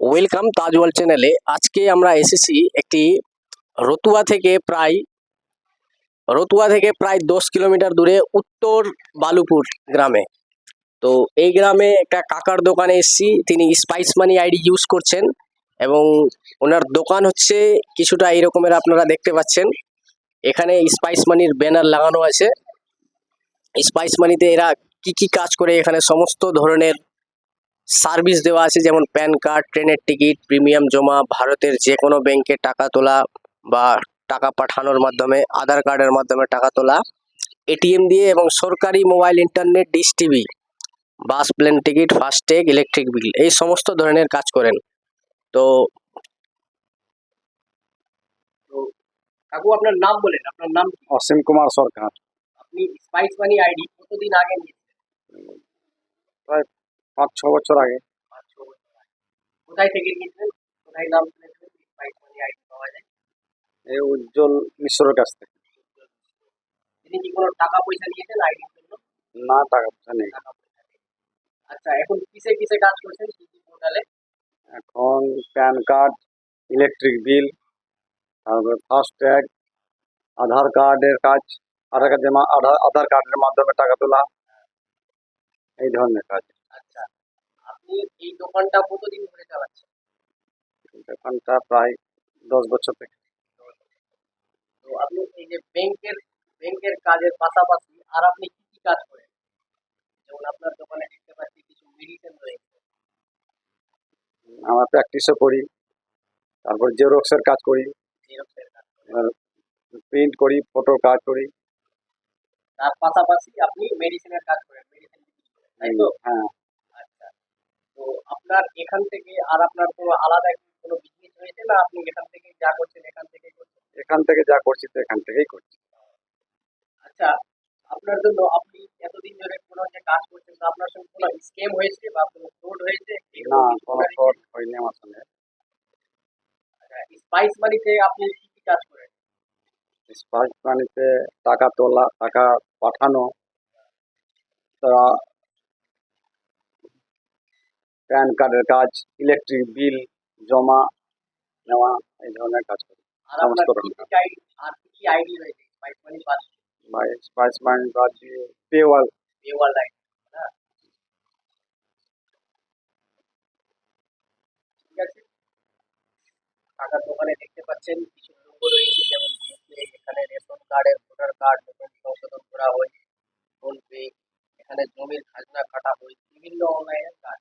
Welcome তাজওয়াল চ্যানেলে আজকে আমরা এসেছি একটি রতুয়া থেকে প্রায়, রতুয়া থেকে প্রায় দশ কিলোমিটার দূরে উত্তর বালুপুর গ্রামে। তো এই গ্রামে একটা কাকার দোকানে এসেছি, তিনি স্পাইস মানি আইডি ইউজ করছেন এবং ওনার দোকান হচ্ছে কিছুটা এইরকমের আপনারা দেখতে পাচ্ছেন। এখানে স্পাইস মানির ব্যানার লাগানো আছে। স্পাইস মানিতে এরা কি কি কাজ করে, এখানে সমস্ত ধরনের সার্ভিস দেওয়া আছে যেমন প্যান কার্ড ট্রেনের টিকিট প্রিমিয়াম জমা ভারতের যে কোনো ব্যাংকে টাকা তোলা বা টাকা পাঠানোর মাধ্যমে আধার কার্ডের মাধ্যমে টাকা তোলা এটিএম দিয়ে এবং সরকারি mobile internet dish TV bus plane ticket FASTag electric bill এই সমস্ত ধরনের কাজ করেন। তো তো কাকু আপনার নাম বলেন আপনার নাম অসীম কুমার সরকার। আপনি স্পাইস মানি আইডি কতদিন আগে নিয়েছেন আগে পাঁচ ছ বছর আগে। কোথায় থেকে নিয়েছিলেন কোথায় নাম শুনেছিলেন স্পাইস মানি আইডি পাওয়া যায় এই উজ্জ্বল মিশ্রের কাছ থেকে তিনি কি কোনো টাকা পয়সা নিয়েছেন আইডির জন্য না টাকা পয়সা নেই টাকা পয়সা নেই। আচ্ছা এখন কিসে কিসে কাজ করছেন কি কি পোর্টালে এখন প্যান কার্ড ইলেকট্রিক বিল তারপরে ফাস্ট ট্যাগ আধার কার্ডের কাজ আধার কার্ড জমা আধার আধার কার্ডের মাধ্যমে টাকা তোলা এই ধরনের কাজ আচ্ছা আপনি এই দোকানটা কতদিন ধরে চালাচ্ছেন দোকানটা প্রায় দশ বছর থেকে। তো আপনি এই যে ব্যাংকের ব্যাংকের কাজের পাশাপাশি আর আপনি কি কি কাজ করেন? যেমন আপনার দোকানে দেখতে পাচ্ছি কিছু মেডিসিন রয়েছে। আমরা প্র্যাকটিসও করি তারপর জেরক্সের কাজ করি জেরক্সের কাজ করেন। প্রিন্ট করি ফটো কাজ করি। তার পাশাপাশি আপনি মেডিসিনের কাজ করেন মেডিসিন তাই তো? হ্যাঁ। আপনার এখান থেকে আর আপনার কোনো আলাদা কোনো বিজনেস রয়েছে না আপনি এখান থেকে যা করছেন এখান থেকেই করছেন? এখান থেকে যা করছি তো এখান থেকেই করছি। আচ্ছা আপনার জন্য আপনি এতদিন ধরে কোনো যে কাজ করছেন তো আপনার সঙ্গে কোনো স্ক্যাম হয়েছে বা কোনো ফ্রড হয়েছে? না কোনো ফ্রড হয়নি আমার সঙ্গে। স্পাইস মানিতে আপনি কি কি কাজ করেন? স্পাইস মানিতে টাকা তোলা টাকা পাঠানো তারা প্যান কার্ডের কাজ ইলেকট্রিক বিল জমা নেওয়া এই ধরনের কাজ করি। আর সমস্ত স্পাইস মানি বা পেওয়াল পেওয়াল ঠিক আছে। টাকার দোকানে দেখতে পাচ্ছেন কিছু লোগো রয়েছে যেমন এখানে রেশন কার্ডের ভোটার কার্ড নতুন সংশোধন করা হয় ফোনপে এখানে জমির খাজনা কাটা হয় বিভিন্ন অনলাইনের কাজ।